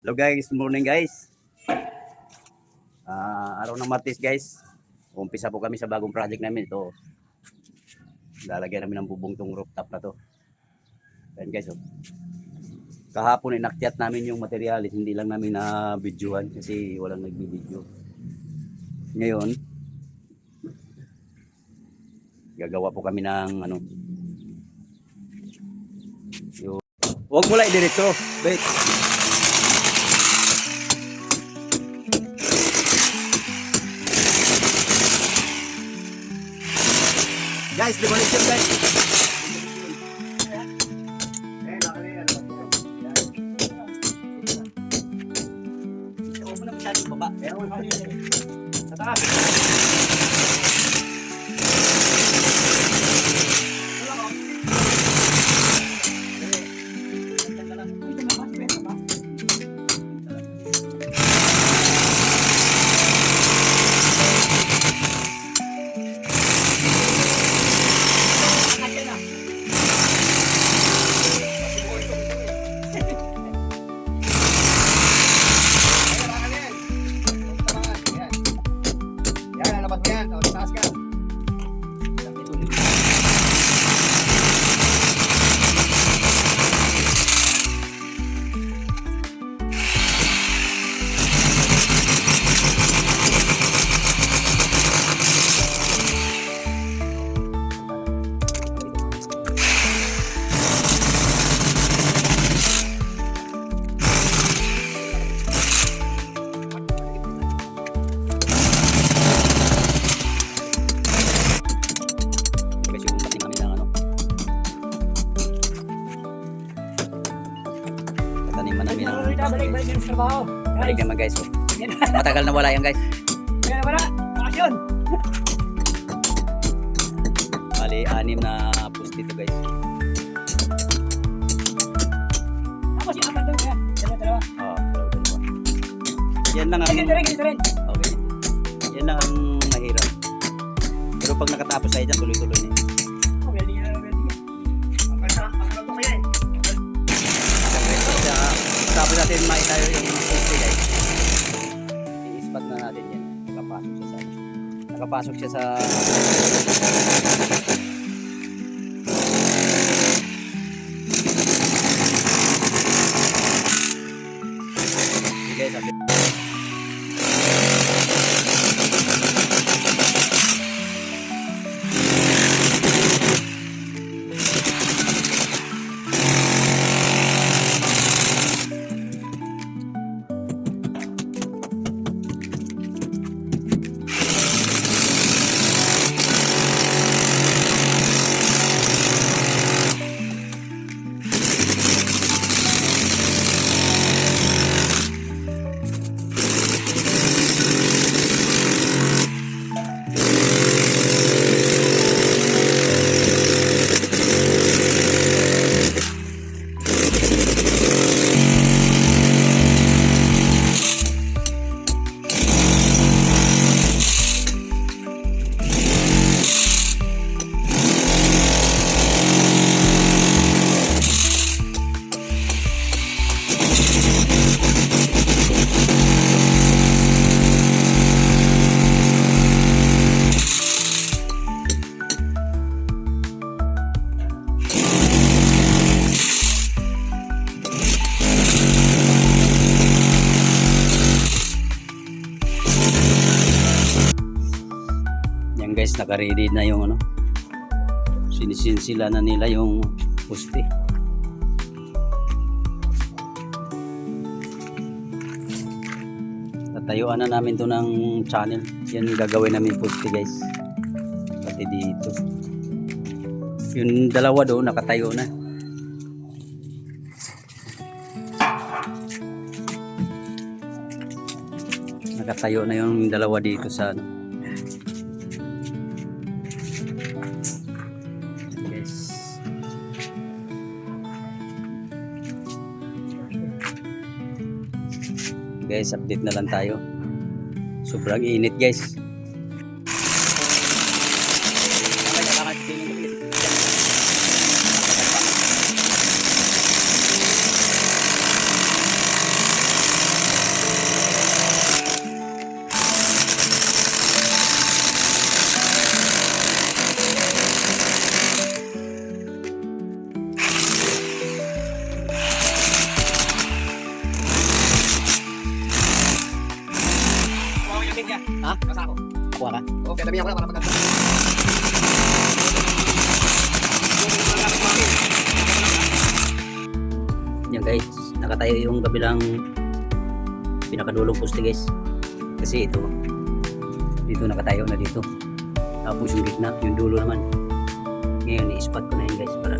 Hello guys, morning guys. Ah, araw ng Martes guys. Umpisa po kami sa bagong project namin ito. Lalagyan namin ng bubong tong rooftop na to. Ayan guys, oh. Kahapon inakyat namin yung materialis, hindi lang namin na videohan kasi walang nagbi-video. Ngayon, gagawa po kami ng ano. Yung, huwag mo lang idiretso. Wait. Guys, demolition guys. Matagal na wala yan guys. Kaya wala. Bakasyon. Bali, anim na post dito guys. Tapos yung apat doon. Yan. Dalawa, dalawa. Oh, dalawa, dalawa. Yan lang ang Ganito rin, ganito rin. okay. Yan lang ang mahirap. Pero pag nakatapos tayo dyan, tuloy-tuloy na. yun. Na, na. Kaya, tapos natin may tayo yung poste guys. Natin yan. Nakapasok siya sa Nakapasok siya sa naka-ready na yung ano. Sinisinsila na nila yung poste. Tatayuan na namin to ng channel. Yan yung gagawin namin poste guys. Pati dito. Yung dalawa doon nakatayo na. Nakatayo na yung dalawa dito sa ano. Guys, update na lang tayo. Sobrang init, guys. Kabilang pinakadulong poste guys. Kasi ito, dito nakatayo na dito. Tapos yung gitna, yung dulo naman. Ngayon, i-spot ko na yun guys para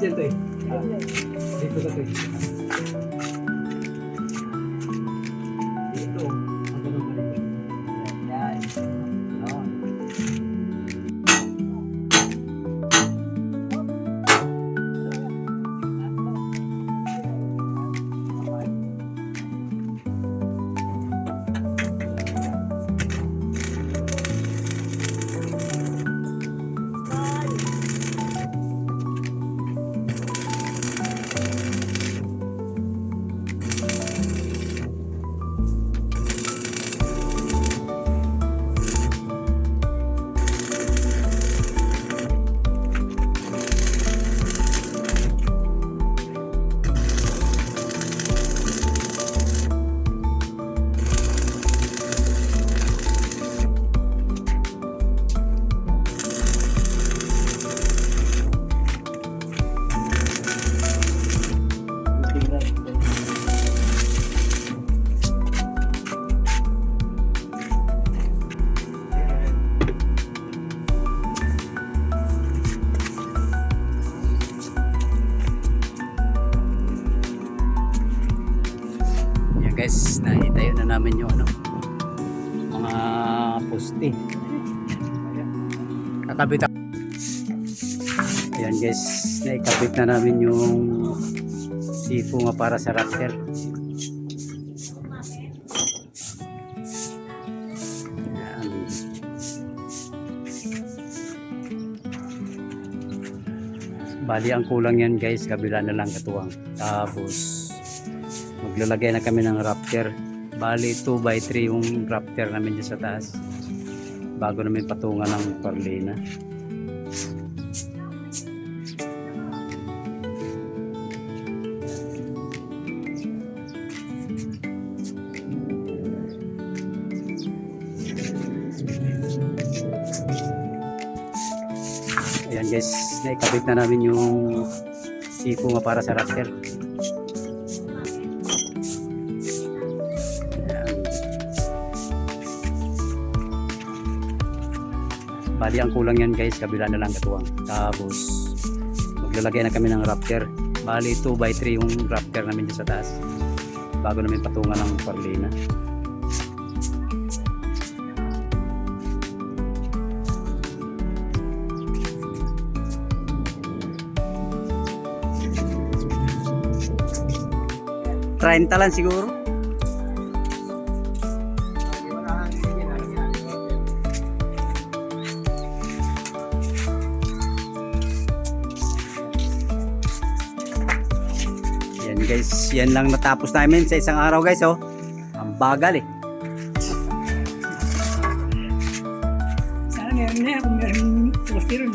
Alis yan to eh. Dito ka to Kakabit ako. Yan guys, naikabit na namin yung sipo nga para sa raptor. Bali ang kulang yan guys, kabila na lang katuwang. Tapos maglalagay na kami ng raptor. Bali 2 by 3 yung raptor namin dyan sa taas. Bago namin patungan ng parlina. Ayan guys, naikabit na namin yung siko nga para sa raptor. Bali ang kulang yan guys, kabila na lang katuwang. Tapos maglalagay na kami ng raptor. Bali 2 by 3 yung raptor namin dyan sa taas. Bago namin patungan ng parlina. Treinta lang siguro. Yan lang natapos namin sa isang araw guys oh. Ang bagal eh. Sana meron na kung meron poste ron.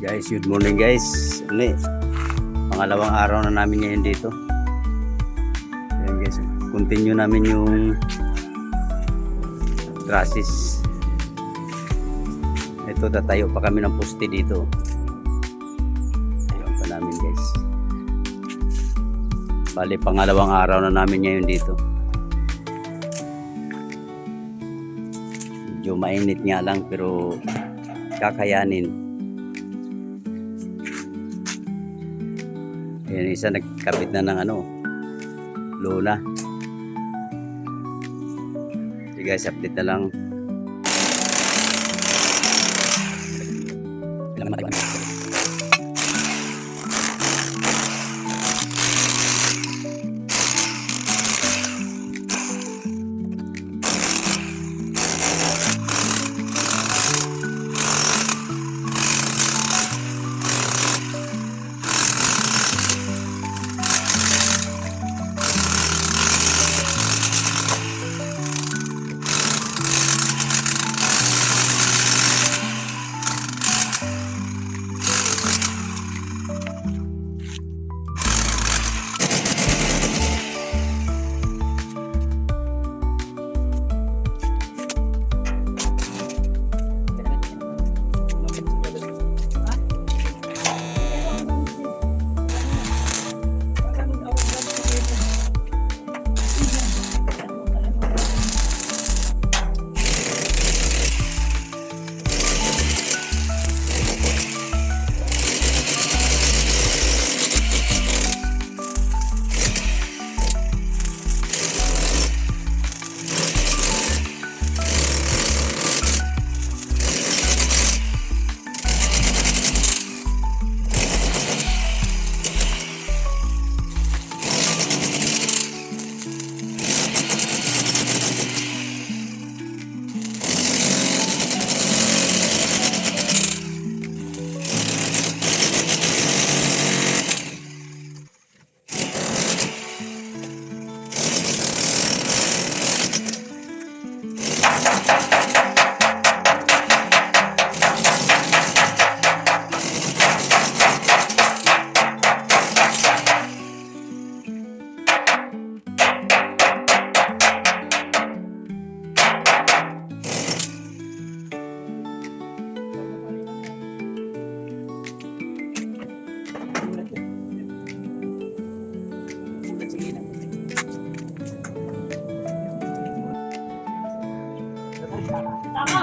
Guys, good morning guys. Ano eh, pangalawang araw na namin ngayon dito. Ayan guys, continue namin yung Trasis. Ito, tatayo pa kami ng poste dito. Bali, pangalawang araw na namin ngayon dito. Medyo mainit nga lang pero kakayanin. Ayan, isa nagkabit na ng ano, luna. So guys, update na lang.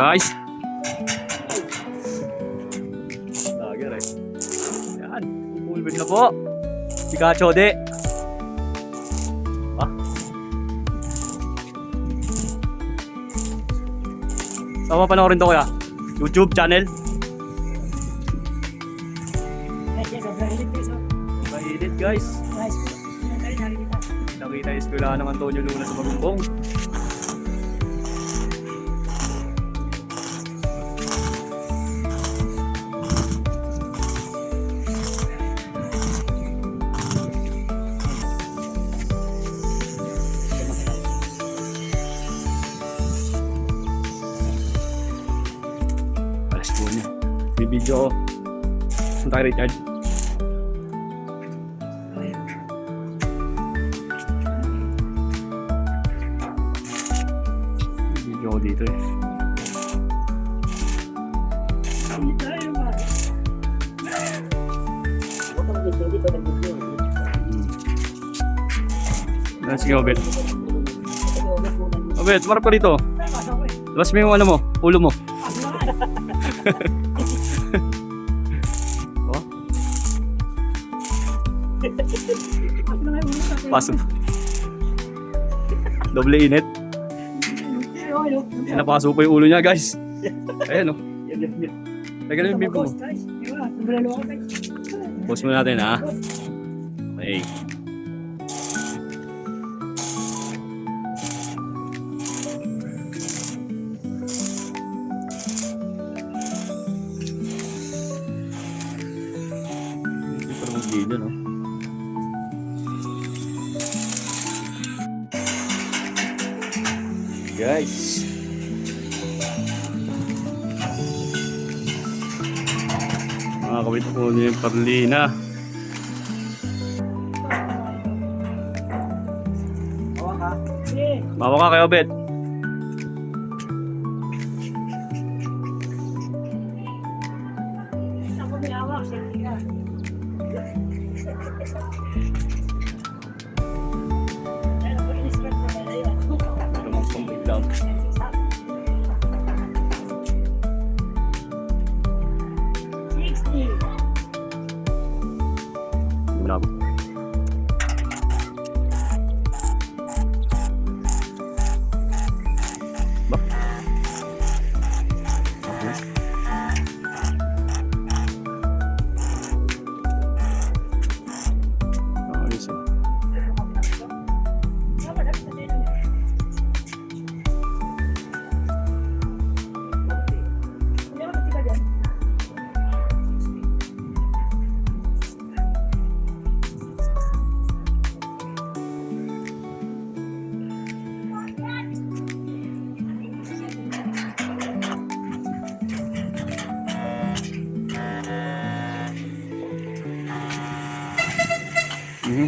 Guys. Lagi rin. Yan. Pulbig na po. Si Kachode. Ah. Sama panoorin to kuya. YouTube channel. Mahilit guys. Nakita yung eskwela ng Antonio Luna sa Magumbong. Ko. Saan tayo Richard? May video ko dito eh. Hmm. Ah, sige, Obet. Obet, marap ka dito. Labas mo yung ano mo, ulo mo. pasok. Doble init. Yan, napasok pa yung ulo niya, guys. Ayan, oh. Teka lang yung bibig mo. Pause mo natin, ha? Okay. Guys. Mga kawit po niyo yung parlina. Bawa ka kayo, Bet. Hindi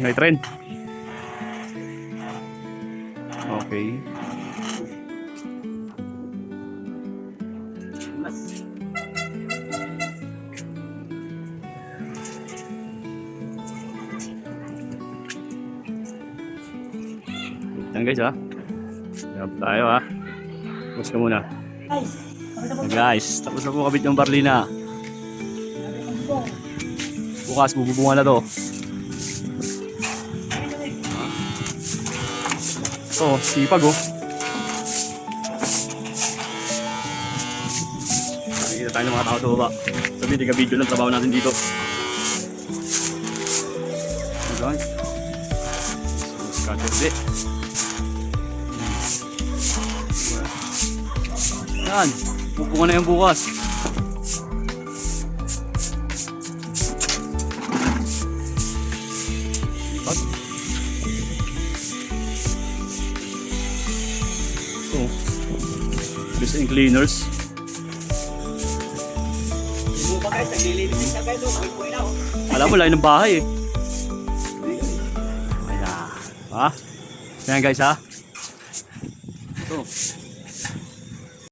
Mhm, may trend. Okay. Yan guys ha. Yan tayo ha. Tapos ka muna. Yan, guys, tapos na po kabit yung barlina. Bukas bububungan na to. Ito, sipag oh. Nakikita tayo ng mga tao sa baba. Sabi, tiga video lang trabaho natin dito. Yan guys. Skaderde. Yan, pupungan na yan bukas. Kuy-kuy na oh. Alam mo, layo ng bahay eh. Ayan. Ha? Ayan guys ha.